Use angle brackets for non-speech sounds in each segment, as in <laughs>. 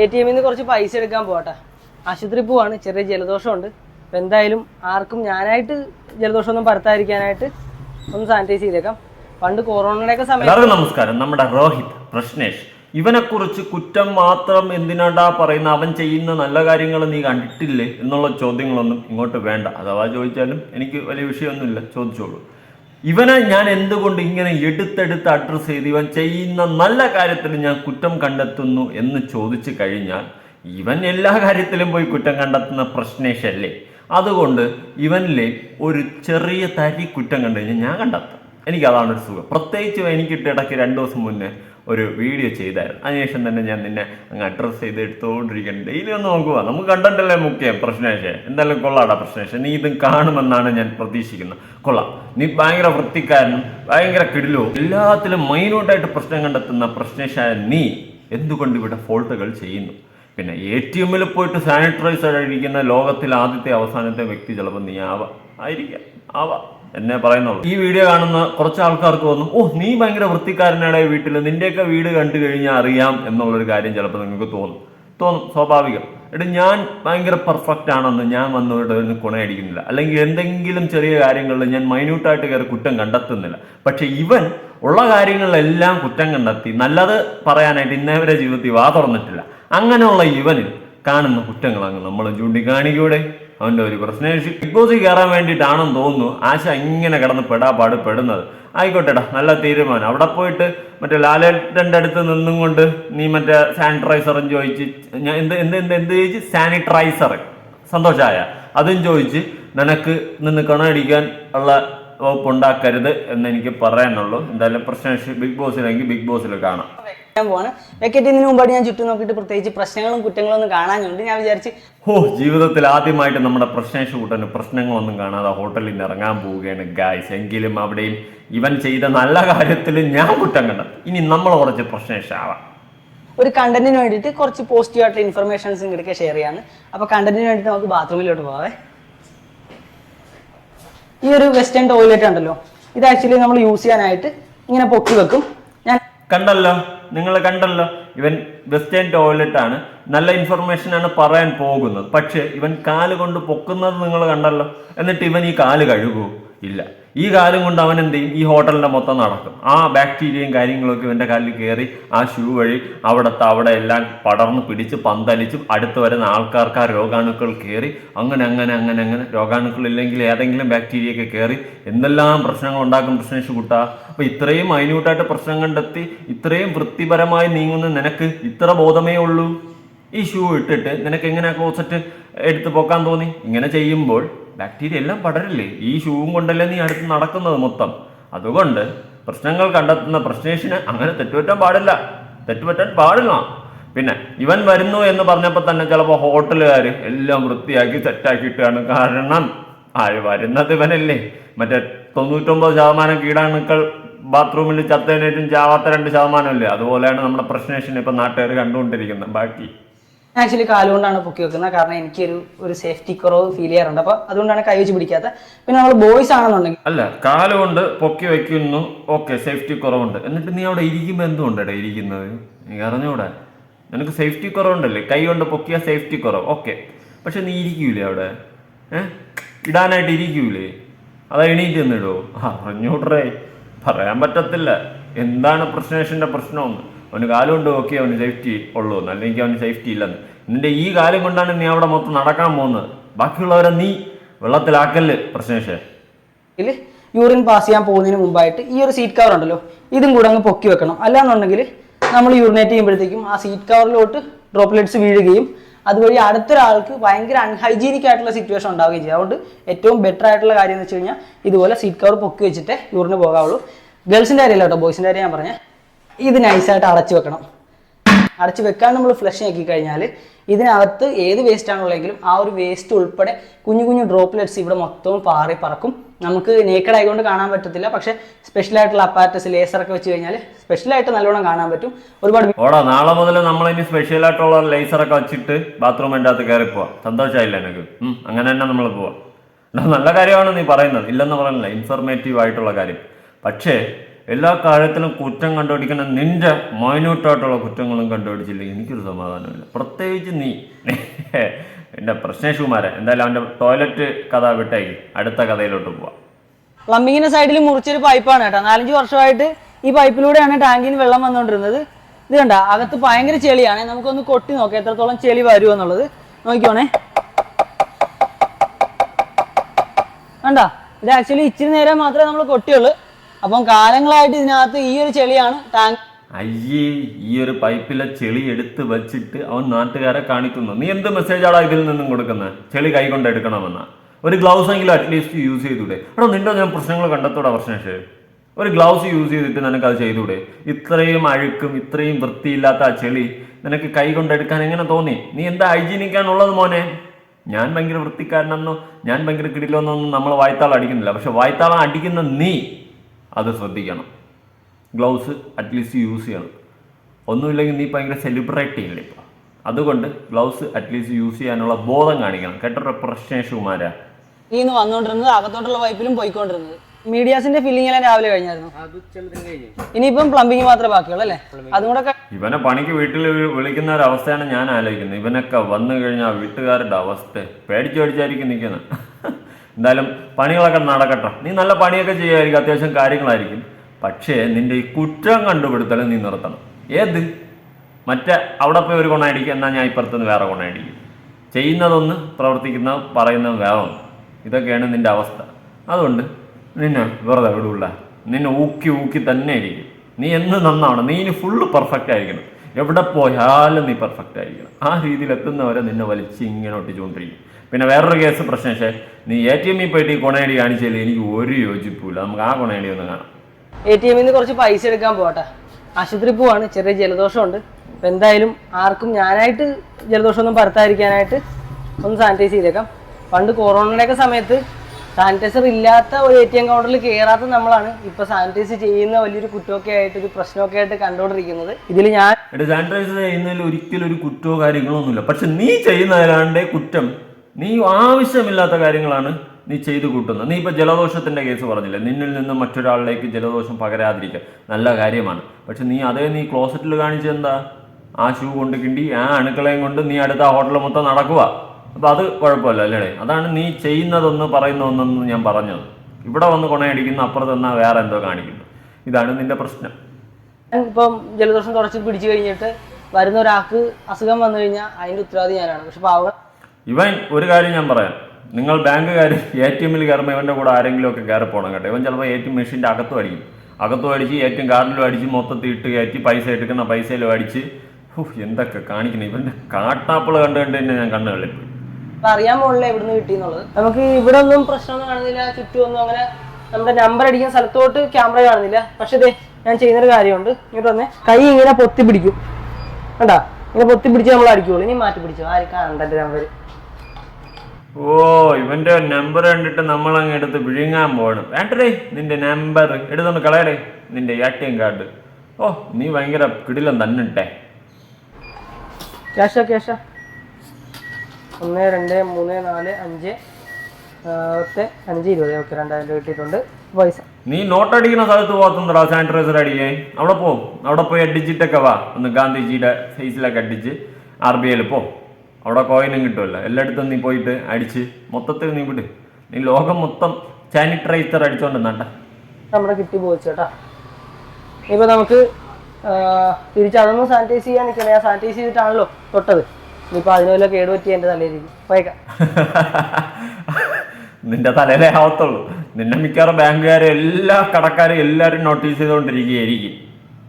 A T എമ്മിൽ നിന്ന് കുറച്ച് പൈസ എടുക്കാൻ പോട്ടെ ആശുപത്രി പോവാണ് ചെറിയ ജലദോഷമുണ്ട്. അപ്പം എന്തായാലും ആർക്കും ഞാനായിട്ട് ജലദോഷമൊന്നും പരത്താതിരിക്കാനായിട്ട് ഒന്ന് സാനിറ്റൈസ് ചെയ്തേക്കാം. പണ്ട് കൊറോണയുടെയൊക്കെ സമയത്ത് നമസ്കാരം. നമ്മുടെ രോഹിത് പ്രശ്നേഷ് ഇവനെ കുറിച്ച് കുറ്റം മാത്രം എന്തിനാണ്ടാ പറയുന്ന? അവൻ ചെയ്യുന്ന നല്ല കാര്യങ്ങൾ നീ കണ്ടിട്ടില്ലേ എന്നുള്ള ചോദ്യങ്ങളൊന്നും ഇങ്ങോട്ട് വേണ്ട. അഥവാ ചോദിച്ചാലും എനിക്ക് വലിയ വിഷയമൊന്നുമില്ല. ചോദിച്ചോളൂ. ഇവനെ ഞാൻ എന്തുകൊണ്ട് ഇങ്ങനെ എടുത്തെടുത്ത് അഡ്രസ്സ് ചെയ്ത്? ഇവൻ ചെയ്യുന്ന നല്ല കാര്യത്തിൽ ഞാൻ കുറ്റം കണ്ടെത്തുന്നു എന്ന് ചോദിച്ചു കഴിഞ്ഞാൽ ഇവൻ എല്ലാ കാര്യത്തിലും പോയി കുറ്റം കണ്ടെത്തുന്ന പ്രശ്നേഷല്ലേ? അതുകൊണ്ട് ഇവനിലെ ഒരു ചെറിയ തരി കുറ്റം കണ്ടു കഴിഞ്ഞാൽ ഞാൻ കണ്ടെത്തും. എനിക്ക് അതാണ് ഒരു സുഖം. പ്രത്യേകിച്ച് എനിക്കിട്ട് ഇടയ്ക്ക് രണ്ട് ദിവസം മുന്നേ ഒരു വീഡിയോ ചെയ്തായിരുന്നു. അതിനുശേഷം തന്നെ ഞാൻ നിന്നെ അങ്ങ് അഡ്രസ്സ് ചെയ്ത് എടുത്തുകൊണ്ടിരിക്കുന്നു ഡെയിലി ഒന്ന് നോക്കുക. നമുക്ക് കണ്ടല്ലേ മുഖ്യം പ്രശ്നേഷേ എന്തായാലും കൊള്ളാടാ പ്രശ്നേഷേ നീ ഇതും കാണുമെന്നാണ് ഞാൻ പ്രതീക്ഷിക്കുന്നത്. കൊള്ളാം. നീ ഭയങ്കര വൃത്തിക്കാരനും ഭയങ്കര കിടിലോ എല്ലാത്തിലും മൈന്യൂട്ടായിട്ട് പ്രശ്നം കണ്ടെത്തുന്ന പ്രശ്നേഷായ നീ. എന്തുകൊണ്ട് ഇവിടെ ഫോൾട്ടുകൾ ചെയ്യുന്നു? പിന്നെ എ ടി എമ്മിൽ പോയിട്ട് സാനിറ്റൈസർ അഴിക്കുന്ന ലോകത്തിലെ ആദ്യത്തെ അവസാനത്തെ വ്യക്തി ചിലപ്പോൾ നീ ആവാം ആയിരിക്കാം. ആവാം. എന്നെ പറയുന്നുള്ളൂ. ഈ വീഡിയോ കാണുന്ന കുറച്ച് ആൾക്കാർക്ക് തോന്നും ഓ നീ ഭയങ്കര വൃത്തിക്കാരനാണ് വീട്ടിൽ നിന്റെയൊക്കെ വീട് കണ്ടു കഴിഞ്ഞാൽ അറിയാം എന്നുള്ളൊരു കാര്യം ചിലപ്പോൾ നിങ്ങൾക്ക് തോന്നും. തോന്നും സ്വാഭാവികം. എടാ ഞാൻ ഭയങ്കര പെർഫെക്റ്റ് ആണെന്ന് ഞാൻ വന്നവരുടെ കുണയടിക്കുന്നില്ല. അല്ലെങ്കിൽ എന്തെങ്കിലും ചെറിയ കാര്യങ്ങളിൽ ഞാൻ മൈന്യൂട്ടായിട്ട് കയറി കുറ്റം കണ്ടെത്തുന്നില്ല. പക്ഷെ ഇവൻ ഉള്ള കാര്യങ്ങളിലെല്ലാം കുറ്റം കണ്ടെത്തി. നല്ലത് പറയാനായിട്ട് ഇന്നേവരെ ജീവിതത്തിൽ വാ തുറന്നിട്ടില്ല. അങ്ങനെയുള്ള ഇവനിൽ കാണുന്ന കുറ്റങ്ങളങ്ങ് നമ്മൾ ചൂണ്ടിക്കാണിക്കൂടെ? അവന്റെ ഒരു പ്രശ്നം. ബിഗ് ബോസിൽ കയറാൻ വേണ്ടിയിട്ടാണെന്ന് തോന്നുന്നു. ആശ ഇങ്ങനെ കിടന്ന് പെടാപാട് പെടുന്നത് ആയിക്കോട്ടെടാ നല്ല തീരുമാനം. അവിടെ പോയിട്ട് മറ്റേ ലാലേട്ടന്റെ അടുത്ത് നിന്നും കൊണ്ട് നീ മറ്റേ സാനിറ്റൈസറും ചോദിച്ച് ഞാൻ എന്ത് എന്ത് എന്ത് എന്ത് ചോദിച്ച്? സാനിറ്റൈസർ സന്തോഷമായ അതും ചോദിച്ച് നിനക്ക് നിന്ന് കണടിക്കാൻ ഉള്ള വകുപ്പ് ഉണ്ടാക്കരുത് എന്ന് എനിക്ക് പറയാനുള്ളൂ. എന്തായാലും പ്രശ്നം ബിഗ് ബോസിലെങ്കിൽ ബിഗ് ബോസിൽ കാണാം. ഞാൻ പോവാണ്. വെക്കറ്റിന് മുമ്പായിട്ട് ഞാൻ ചുറ്റും നോക്കിയിട്ട് പ്രത്യേകിച്ച് പ്രശ്നങ്ങളും കുറ്റങ്ങളും ഒന്നും കാണാനുണ്ട് ഞാൻ വിചാരിച്ച് ഓ ജീവിതത്തിൽ ആദ്യമായിട്ട് നമ്മുടെ പ്രശ്നേഷ് കൂട്ടന് പ്രശ്നങ്ങളൊന്നും കാണാതെ ഹോട്ടലിൽ നിന്ന് ഇറങ്ങാൻ പോവുകയാണ് ഗായ്സ് എങ്കിലും അവിടെയും ഇവൻ ചെയ്ത നല്ല കാര്യത്തിൽ ഞാൻ കുറ്റം കണ്ടത്. ഇനി നമ്മൾ കുറച്ച് പ്രശ്നേഷ് ആവാം ഒരു കണ്ടന്റിന് വേണ്ടിയിട്ട് കുറച്ച് പോസിറ്റീവ് ആയിട്ടുള്ള ഇൻഫർമേഷൻസ് ഇങ്ങോട്ട് ഷെയർ ചെയ്യാണ്. അപ്പോൾ കണ്ടന്റിന് വേണ്ടിയിട്ട് നമുക്ക് ബാത്റൂമിലോട്ട് പോവാ ഈ ഒരു വെസ്റ്റേൺ ടോയ്ലറ്റ് ഉണ്ടല്ലോ. ഇത് ആക്ച്വലി നമ്മൾ യൂസ് ചെയ്യാനായിട്ട് ഇങ്ങനെ പൊക്കി വെക്കും. ഞാൻ കണ്ടല്ലോ. നിങ്ങൾ കണ്ടല്ലോ ഇവൻ വെസ്റ്റേൺ ടോയ്ലറ്റ് ആണ്. നല്ല ഇൻഫർമേഷൻ ആണ് പറയാൻ പോകുന്നത്. പക്ഷേ ഇവൻ കാൽ കൊണ്ട് പൊക്കുന്നത് നിങ്ങൾ കണ്ടല്ലോ. എന്നിട്ട് ഇവൻ ഈ കാൽ കഴുകൂ. ഇല്ല. ഈ കാലം കൊണ്ട് അവൻ എന്ത് ചെയ്യും? ഈ ഹോട്ടലിന്റെ മൊത്തം നടക്കും. ആ ബാക്ടീരിയയും കാര്യങ്ങളൊക്കെ ഇവന്റെ കാലിൽ കയറി ആ ഷൂ വഴി അവിടുത്തെ അവിടെ എല്ലാം പടർന്ന് പിടിച്ച് പന്തലിച്ച് അടുത്ത് വരുന്ന ആൾക്കാർക്ക് ആ രോഗാണുക്കൾ കയറി അങ്ങനെ അങ്ങനെ അങ്ങനെ അങ്ങനെ രോഗാണുക്കൾ ഇല്ലെങ്കിൽ ഏതെങ്കിലും ബാക്ടീരിയ ഒക്കെ കയറി എന്തെല്ലാം പ്രശ്നങ്ങൾ ഉണ്ടാക്കും പ്രശ്നേഷ് കൂട്ടാ? അപ്പൊ ഇത്രയും മൈന്യൂട്ടായിട്ട് പ്രശ്നം കണ്ടെത്തി ഇത്രയും വൃത്തിപരമായി നീങ്ങുന്ന നിനക്ക് ഇത്ര ബോധമേ ഉള്ളൂ. ഈ ഷൂ ഇട്ടിട്ട് നിനക്ക് എങ്ങനെ ക്ലോസറ്റ് എടുത്ത് പോക്കാൻ തോന്നി? ഇങ്ങനെ ചെയ്യുമ്പോൾ ബാക്ടീരിയ എല്ലാം പടരില്ലേ? ഈ ഷൂവും കൊണ്ടല്ലേ നീ അടുത്ത് നടക്കുന്നത് മൊത്തം? അതുകൊണ്ട് പ്രശ്നങ്ങൾ കണ്ടെത്തുന്ന പ്രശ്നേഷന് അങ്ങനെ തെറ്റുപറ്റാൻ പാടില്ല. തെറ്റുപറ്റാൻ പാടില്ല. പിന്നെ ഇവൻ വരുന്നു എന്ന് പറഞ്ഞപ്പോൾ തന്നെ ചിലപ്പോൾ ഹോട്ടലുകാർ എല്ലാം വൃത്തിയാക്കി സെറ്റാക്കിയിട്ടാണ് കാരണം ആര് വരുന്നത് ഇവനല്ലേ? മറ്റേ തൊണ്ണൂറ്റൊമ്പത് ശതമാനം കീടാണുക്കൾ ബാത്റൂമിൽ ചത്തേനേറ്റും ചാവാത്ത രണ്ട് ശതമാനമല്ലേ? അതുപോലെയാണ് നമ്മുടെ പ്രശ്നേഷൻ ഇപ്പം നാട്ടുകാർ കണ്ടുകൊണ്ടിരിക്കുന്നത്. ബാക്കി ആക്ച്വലി കാലുകൊണ്ടാണ് പൊക്കി വെക്കുന്നത്. കാരണം എനിക്കൊരു ഒരു സേഫ്റ്റി കുറവ് ഫീൽ ചെയ്യാറുണ്ട്. അപ്പൊ അതുകൊണ്ടാണ് കൈ വെച്ച് പിടിക്കാത്തത്. പിന്നെ നമ്മൾ ബോയ്സ് ആണെന്നുണ്ടെങ്കിൽ അല്ല കാലുകൊണ്ട് പൊക്കി വെക്കുന്നു. ഓക്കെ സേഫ്റ്റി കുറവുണ്ട്. എന്നിട്ട് നീ അവിടെ ഇരിക്കുമ്പോൾ എന്തുകൊണ്ടാണ് ഇരിക്കുന്നത്? നീ അറിഞ്ഞൂടാ നിനക്ക് സേഫ്റ്റി കുറവുണ്ടല്ലേ? കൈ കൊണ്ട് പൊക്കിയ സേഫ്റ്റി കുറവ്. ഓക്കെ പക്ഷെ നീ ഇരിക്കൂലേ അവിടെ? ഏഹ് ഇടാനായിട്ട് ഇരിക്കൂലേ? അത് എണീറ്റ് നിന്നിടോ. അറിഞ്ഞൂട്രേ പറയാൻ പറ്റത്തില്ല. എന്താണ് പ്രശ്നേഷന്റെ പ്രശ്നമെന്ന്. അവന് കാലം കൊണ്ട് ഒക്കെ അവന് സേഫ്റ്റി ഉള്ളൂ. അല്ലെങ്കിൽ അവന് സേഫ്റ്റി ഇല്ലെന്ന്. നിന്റെ ഈ കാലം കൊണ്ടാണ് നീ അവിടെ മൊത്തം നടക്കാൻ പോകുന്നത്. ബാക്കിയുള്ളവരെ നീ വെള്ളത്തിലാക്കൽ പ്രശ്നേഷേ. ഇതിൽ യൂറിൻ പാസ് ചെയ്യാൻ പോകുന്നതിന് മുമ്പായിട്ട് ഈ ഒരു സീറ്റ് കവർ ഉണ്ടല്ലോ ഇതും കൂടെ അങ്ങ് പൊക്കി വെക്കണം. അല്ലാന്നുണ്ടെങ്കിൽ നമ്മൾ യൂറിനേറ്റ് ചെയ്യുമ്പോഴത്തേക്കും ആ സീറ്റ് കവറിലോട്ട് ഡ്രോപ്ലെറ്റ്സ് വീഴുകയും അതുവഴി അടുത്തൊരാൾക്ക് ഭയങ്കര അൺഹൈജീനിക് ആയിട്ടുള്ള സിറ്റുവേഷൻ ഉണ്ടാവുകയും ചെയ്യും. അതുകൊണ്ട് ഏറ്റവും ബെറ്റർ ആയിട്ടുള്ള കാര്യം എന്ന് വെച്ച് കഴിഞ്ഞാൽ ഇതുപോലെ സീറ്റ് കവർ പൊക്കി വെച്ചിട്ട് യൂറിന് പോകാവുള്ളൂ. ഗേൾസിന്റെ കാര്യമല്ല കേട്ടോ ബോയ്സിന്റെ കാര്യം ഞാൻ പറഞ്ഞത് ഇത് നൈസായിട്ട് അടച്ചു വെക്കണം. അടച്ചു വെക്കാൻ നമ്മൾ ഫ്ലഷ് ആക്കി കഴിഞ്ഞാൽ ഇതിനകത്ത് ഏത് വേസ്റ്റ് ആണുള്ളെങ്കിലും ആ ഒരു വേസ്റ്റ് ഉൾപ്പെടെ കുഞ്ഞു കുഞ്ഞു ഡ്രോപ്പ്ലെറ്റ്സ് ഇവിടെ മൊത്തവും പാറി പറക്കും. നമുക്ക് നേക്കഡ് ആയതുകൊണ്ട് കാണാൻ പറ്റത്തില്ല. പക്ഷെ സ്പെഷ്യൽ ആയിട്ടുള്ള അപ്പാറ്റസ് ലേസർ ഒക്കെ വെച്ച് കഴിഞ്ഞാൽ സ്പെഷ്യൽ ആയിട്ട് നല്ലോണം കാണാൻ പറ്റും. ഒരുപാട് ഓടാ നാളെ മുതൽ നമ്മൾ ഇനി സ്പെഷ്യൽ ആയിട്ടുള്ള ലേസർ ഒക്കെ വെച്ചിട്ട് ബാത്റൂമിന്റെ അകത്ത് കയറി പോവാം. സന്തോഷമായില്ല എനിക്ക് അങ്ങനെ തന്നെ നമ്മൾ പോവാം. നല്ല കാര്യമാണ് നീ പറയുന്നത്. ഇല്ലെന്ന് പറയുന്നില്ല ഇൻഫർമേറ്റീവ് ആയിട്ടുള്ള കാര്യം. പക്ഷേ എല്ലാ കാര്യത്തിലും കുറ്റം കണ്ടുപിടിക്കുന്ന നിന്റെ മൈന്യൂട്ടായിട്ടുള്ള കുറ്റങ്ങളും കണ്ടുപിടിച്ചില്ലെങ്കിൽ എനിക്കൊരു സമാധാനമില്ല പ്രത്യേകിച്ച് നീ. എന്റെ പ്രശ്നേഷുമാരെ എന്തായാലും അവന്റെ ടോയ്ലറ്റ് കഥ വിട്ടേക്ക്. അടുത്ത കഥയിലോട്ട് പോവാം. പ്ലംബിങ്ങിന്റെ സൈഡിൽ മുറിച്ചൊരു പൈപ്പാണ് കേട്ടോ. നാലഞ്ച് വർഷമായിട്ട് ഈ പൈപ്പിലൂടെയാണ് ടാങ്കിൽ വെള്ളം വന്നുകൊണ്ടിരുന്നത്. ഇത് കണ്ട അകത്ത് ഭയങ്കര ചെളിയാണ്. നമുക്കൊന്ന് കൊട്ടി നോക്കാം എത്രത്തോളം ചെളി വരുമോ എന്നുള്ളത്. നോക്കിക്കോണേ. കണ്ട ഇത് ആക്ച്വലി ഇച്ചിരി നേരം മാത്രമേ നമ്മൾ കൊട്ടിയുള്ളൂ. അപ്പം കാലങ്ങളായിട്ട് ഇതിനകത്ത് ഈ ഒരു ചെളിയാണ് ടാങ്ക് അയ്യേ ഈ ഒരു പൈപ്പിലെ ചെളി എടുത്ത് വെച്ചിട്ട് അവൻ നാട്ടുകാരെ കാണിക്കുന്നു. നീ എന്ത് മെസ്സേജാടാ ഇതിൽ നിന്നും കൊടുക്കുന്നത് ചെളി കൈകൊണ്ട് എടുക്കണമെന്ന. ഒരു ഗ്ലൗസ് എങ്കിലും അറ്റ്ലീസ്റ്റ് യൂസ് ചെയ്തൂടെ. എടോ നിന്റെ ഞാൻ പ്രശ്നങ്ങൾ കണ്ടെത്തൂടെ പ്രശ്നേഷ് ഒരു ഗ്ലൗസ് യൂസ് ചെയ്തിട്ട് നിനക്ക് അത് ചെയ്തൂടെ? ഇത്രയും അഴുക്കും ഇത്രയും വൃത്തിയില്ലാത്ത ആ ചെളി നിനക്ക് കൈ കൊണ്ടെടുക്കാൻ എങ്ങനെ തോന്നി? നീ എന്താ ഹൈജീനിക്കാണുള്ളത് മോനെ? ഞാൻ ഭയങ്കര വൃത്തിക്കാരനെന്നോ ഞാൻ ഭയങ്കര കിടിലെന്നൊന്നും നമ്മൾ വായ്ത്താളം അടിക്കുന്നില്ല. പക്ഷെ വായ്ത്താളം അടിക്കുന്ന നീ അത് ശ്രദ്ധിക്കണം. ഗ്ലൗസ് അറ്റ്ലീസ്റ്റ് യൂസ് ചെയ്യണം. ഒന്നുമില്ലെങ്കിൽ നീ ഭയങ്കര സെലിബ്രേറ്റ് ചെയ്യില്ല ഇപ്പോൾ അതുകൊണ്ട് ഗ്ലൗസ് അറ്റ്ലീസ്റ്റ് യൂസ് ചെയ്യാനുള്ള ബോധം കാണിക്കണം. കേട്ടോ പ്രശ്നേഷുമാരാ ഈ ഇന്ന് വന്നുകൊണ്ടിരുന്നത് അകത്തോട്ടുള്ള പൈപ്പിലും പോയിക്കൊണ്ടിരുന്നത്. മീഡിയാസിന്റെ ഫില്ലിംഗ് എല്ലാം രാവിലെ കഴിഞ്ഞായിരുന്നു. ഇനിയിപ്പം പ്ലംബിംഗ് മാത്രമേ ബാക്കിയുള്ളൂ അല്ലേ? അതും കൂടെ ഇവനെ പണിക്ക് വീട്ടിൽ വിളിക്കുന്ന ഒരു അവസ്ഥയാണ് ഞാൻ ആലോചിക്കുന്നത്. ഇവനൊക്കെ വന്നു കഴിഞ്ഞാൽ വീട്ടുകാരുടെ അവസ്ഥ. പേടിച്ചു പേടിച്ചായിരിക്കും നിൽക്കുന്നത്. എന്തായാലും പണികളൊക്കെ നടക്കട്ടെ. നീ നല്ല പണിയൊക്കെ ചെയ്യുമായിരിക്കും അത്യാവശ്യം കാര്യങ്ങളായിരിക്കും. പക്ഷേ നിന്റെ ഈ കുറ്റം കണ്ടുപിടുത്തൽ നീ നിർത്തണം. ഏത്? മറ്റേ അവിടെ പോയി ഒരു കൊണയടിക്കും എന്നാൽ ഞാൻ ഇപ്പുറത്തുനിന്ന് വേറെ കൊണയടിക്കും. ചെയ്യുന്നതൊന്ന് പ്രവർത്തിക്കുന്നത് പറയുന്നത് വേറെ ഒന്ന്. ഇതൊക്കെയാണ് നിന്റെ അവസ്ഥ. അതുകൊണ്ട് നിന്നെ വെറുതെ വിടൂല. നിന്നെ ഊക്കി ഊക്കി തന്നെ ഇരിക്കും. നീ എന്ന് നന്നാവണം? നീ ഇനി ഫുള്ള് പെർഫെക്റ്റ് ആയിരിക്കണം. എവിടെ പോയാലും നീ പെർഫെക്റ്റ് ആയിരിക്കണം. ആ രീതിയിൽ എത്തുന്നവരെ നിന്നെ വലിച്ച് ഇങ്ങനെ ഒട്ടിച്ചുകൊണ്ടിരിക്കും. പിന്നെ വേറൊരു കേസ് പ്രശ്നം പക്ഷേ നീ എ ടി എമ്മിൽ പോയിട്ട് ഈ കൊണയടി കാണിച്ചാൽ എനിക്ക് ഒരു യോജിപ്പില്ല നമുക്ക് ആ കൊണയടി ഒന്ന് കാണാം. എ ടി എമ്മിൽ നിന്ന് കുറച്ച് പൈസ എടുക്കാൻ പോട്ടെ ആശുപത്രി പോവാണ്. ചെറിയ ജലദോഷമുണ്ട്. അപ്പം എന്തായാലും ആർക്കും ഞാനായിട്ട് ജലദോഷമൊന്നും പരത്താതിരിക്കാനായിട്ട് ഒന്ന് സാനിറ്റൈസ് ചെയ്തേക്കാം. പണ്ട് കൊറോണയുടെയൊക്കെ സമയത്ത് സാനിറ്റൈസർ ഇല്ലാത്ത ഒരു എ ടി എം കൗണ്ടറിൽ കയറാത്ത നമ്മളാണ് ഇപ്പൊ സാനിറ്റൈസ് ചെയ്യുന്ന വലിയൊരു കുറ്റമൊക്കെ ആയിട്ട് ഒരു പ്രശ്നമൊക്കെ ആയിട്ട് കണ്ടുകൊണ്ടിരിക്കുന്നത്. ഇതിൽ ഞാൻ സാനിറ്റൈസ് ചെയ്യുന്നതിൽ ഒരിക്കലും ഒരു കുറ്റമോ കാര്യങ്ങളോ ഒന്നുമില്ല. പക്ഷെ നീ ചെയ്യുന്നതിലാണ്ട് കുറ്റം. നീ ആവശ്യമില്ലാത്ത കാര്യങ്ങളാണ് നീ ചെയ്തു കൂട്ടുന്നത്. നീ ഇപ്പൊ ജലദോഷത്തിന്റെ കേസ് പറഞ്ഞില്ലേ? നിന്നിൽ നിന്ന് മറ്റൊരാളിലേക്ക് ജലദോഷം പകരാതിരിക്കുക നല്ല കാര്യമാണ്. പക്ഷെ നീ അതേ നീ ക്ലോസറ്റിൽ കാണിച്ചെന്താ ആ ഷൂ കൊണ്ട് കിണ്ടി ആ അണുക്കളെയും കൊണ്ട് നീ അടുത്ത ആ ഹോട്ടൽ മൊത്തം നടക്കുക. അപ്പൊ അത് കുഴപ്പമില്ല അല്ലേ? അതാണ് നീ ചെയ്യുന്നതൊന്ന് പറയുന്നതൊന്നെന്ന് ഞാൻ പറഞ്ഞത്. ഇവിടെ വന്ന് കൊണയടിക്കുന്ന അപ്പുറത്ത് എന്നാ വേറെ എന്തോ കാണിക്കുന്നു. ഇതാണ് നിന്റെ പ്രശ്നം. ഇപ്പം ജലദോഷം തുടച്ച് പിടിച്ചു കഴിഞ്ഞിട്ട് വരുന്ന ഒരാൾക്ക് അസുഖം വന്നു കഴിഞ്ഞാൽ അതിന്റെ ഉത്തരവാദി ഞാനാണ്. പക്ഷെ പാവ ഇവൻ ഒരു കാര്യം ഞാൻ പറയാം. നിങ്ങൾ ബാങ്കുകാർ എ ടി എമ്മിൽ കയറുമ്പോൾ ഇവന്റെ കൂടെ ആരെങ്കിലും ഒക്കെ കയറി പോകണം കേട്ടോ. ഇവൻ ചിലപ്പോൾ എ ടി എം മെഷീന്റെ അകത്തും അടിക്കും. അകത്തും അടിച്ച് എ ടി എം കാർഡിലും അടിച്ച് മൊത്തത്തിൽ ഇട്ട് കയറ്റി പൈസ എടുക്കുന്ന പൈസയിലും അടിച്ച് എന്തൊക്കെ കാണിക്കണം ഇവന്റെ കാട്ടാപ്പിള കണ്ട് കണ്ട് തന്നെ ഞാൻ കണ്ണു അപ്പൊ അറിയാൻ പോണില്ല എവിടുന്ന് കിട്ടിയെന്നുള്ളത് നമുക്ക് ഇവിടെ ഒന്നും പ്രശ്നമൊന്നും കാണുന്നില്ല ചുറ്റുമൊന്നും അങ്ങനെ നമ്മുടെ നമ്പർ അടിക്കുന്ന സ്ഥലത്തോട്ട് ക്യാമറ കാണുന്നില്ല. പക്ഷേ ഞാൻ ചെയ്യുന്നൊരു കാര്യമുണ്ട്. ഇങ്ങോട്ട് വന്നേ. കൈ ഇങ്ങനെ പൊത്തി പിടിക്കും. കണ്ടാ? ഇങ്ങനെ പൊത്തി പിടിച്ച് നമ്മൾ അടിക്കുള്ളൂ. ഇനി മാറ്റി പിടിച്ചോ. ആര് കാണണ്ട നമ്പർ ഓ ഇവന്റെ നമ്പർ കണ്ടിട്ട് നമ്മൾ അങ്ങ് എടുത്ത് വിഴുങ്ങാൻ പോകണം വേണ്ടേ നിന്റെ നമ്പർ എടുത്തോണ്ട് കളയടേ നിന്റെ എ ടി എം കാർഡ് ഓ നീ ഭയങ്കര കിടിലം തന്നെ ഇട്ടേ ക്യാഷാ ക്യാഷാ ഒന്ന് രണ്ട് മൂന്ന് നാല് അഞ്ച്. അഞ്ച് ഇരുപത് ഓക്കെ രണ്ടായിരം രൂപ കിട്ടിയിട്ടുണ്ട്. പൈസ. നീ നോട്ട് അടിക്കുന്ന സ്ഥലത്ത് പോകത്തുണ്ടോ സാനിറ്റൈസർ അടിക്കാൻ. അവിടെ പോ. അവിടെ പോയി അടിച്ചിട്ടൊക്കെ വാ. ഒന്ന് ഗാന്ധിജിയുടെ ഫേസിലൊക്കെ അടിച്ച് ആർ ബി ഐയിൽ പോ. അവിടെ കോയിനും കിട്ടുമല്ലോ എല്ലായിടത്തും നീ പോയിട്ട് അടിച്ച് മൊത്തത്തിൽ നീ വിട്. നീ ലോകം മൊത്തം സാനിറ്റൈസർ അടിച്ചോണ്ട് നട്ട നമ്മുടെ കിട്ടി പോയി ചേട്ടാ ഇപ്പൊ നമുക്ക് തിരിച്ച് അതൊന്നും സാനിറ്റൈസ് ചെയ്യാൻ നിൽക്കണം ഞാൻ സാനിറ്റൈസ് ചെയ്തിട്ടാണല്ലോ തൊട്ടത്. ഇനിയിപ്പോൾ അതിനുള്ള കേടുപറ്റി എന്റെ തലയിലിരിക്കും പോയേക്കാം. <laughs> നിന്റെ തലയിലേ ആവത്തുള്ളൂ. നിന്നെ മിക്കവാറും ബാങ്കുകാരും എല്ലാ കടക്കാരും എല്ലാവരും നോട്ടീസ് ചെയ്തുകൊണ്ടിരിക്കുകയായിരിക്കും.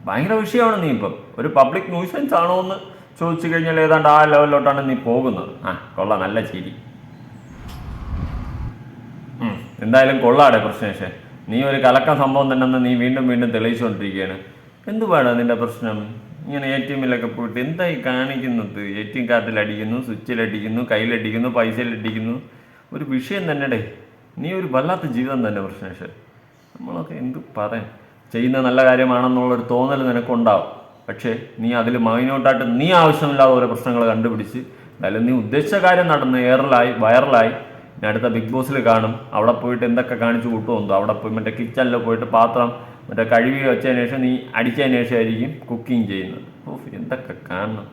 ഭയങ്കര വിഷയമാണ് നീ ഇപ്പം. ഒരു പബ്ലിക് ന്യൂസൻസ് ആണോ എന്ന് ചോദിച്ചു കഴിഞ്ഞാൽ ഏതാണ്ട് ആ ലെവലിലോട്ടാണ് നീ പോകുന്നത്. ആ കൊള്ളാം നല്ല ചിരി. എന്തായാലും കൊള്ളാടെ പ്രശ്നേഷേ. നീ ഒരു കലക്കം സംഭവം തന്നെ നീ വീണ്ടും വീണ്ടും തെളിയിച്ചുകൊണ്ടിരിക്കുകയാണ്. എന്തുവാടാ നിന്റെ പ്രശ്നം? ഇങ്ങനെ എ ടി എമ്മിലൊക്കെ പോയിട്ട് എന്തായി കാണിക്കുന്നത്? എ ടി എം കാർഡിലടിക്കുന്നു സ്വിച്ചിലടിക്കുന്നു കയ്യിലടിക്കുന്നു പൈസയിൽ അടിക്കുന്നു ഒരു വിഷയം തന്നെടേ. നീ ഒരു വല്ലാത്ത ജീവിതം തന്നെ പ്രശ്നേഷ് നമ്മളൊക്കെ എന്ത് പറയാൻ? ചെയ്യുന്ന നല്ല കാര്യമാണെന്നുള്ളൊരു തോന്നൽ നിനക്കുണ്ടാവും. പക്ഷേ നീ അതിൽ മൈനോട്ടായിട്ട് നീ ആവശ്യമില്ലാതെ ഓരോ പ്രശ്നങ്ങൾ കണ്ടുപിടിച്ച് എന്തായാലും നീ ഉദ്ദേശിച്ച കാര്യം നടന്ന് എയറിലായി വൈറലായി ഞാൻ അടുത്ത ബിഗ് ബോസിൽ കാണും. അവിടെ പോയിട്ട് എന്തൊക്കെ കാണിച്ചു കൂട്ടുമെന്തോ അവിടെ പോയി മറ്റേ കിച്ചണിൽ പോയിട്ട് പാത്രം മറ്റേ കഴുകി വെച്ചതിന് ശേഷം നീ അടിച്ചതിന് ശേഷമായിരിക്കും കുക്കിംഗ് ചെയ്യുന്നത്. ഓ എന്തൊക്കെ കാണണം.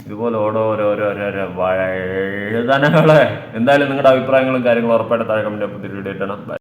ഇതുപോലെ ഓരോരോരോരോരോ വഴുതനകളെ എന്തായാലും നിങ്ങളുടെ അഭിപ്രായങ്ങളും കാര്യങ്ങളും ഉറപ്പായിട്ട് താഴെ കമന്റ് പുതിയ വീഡിയോ Bye.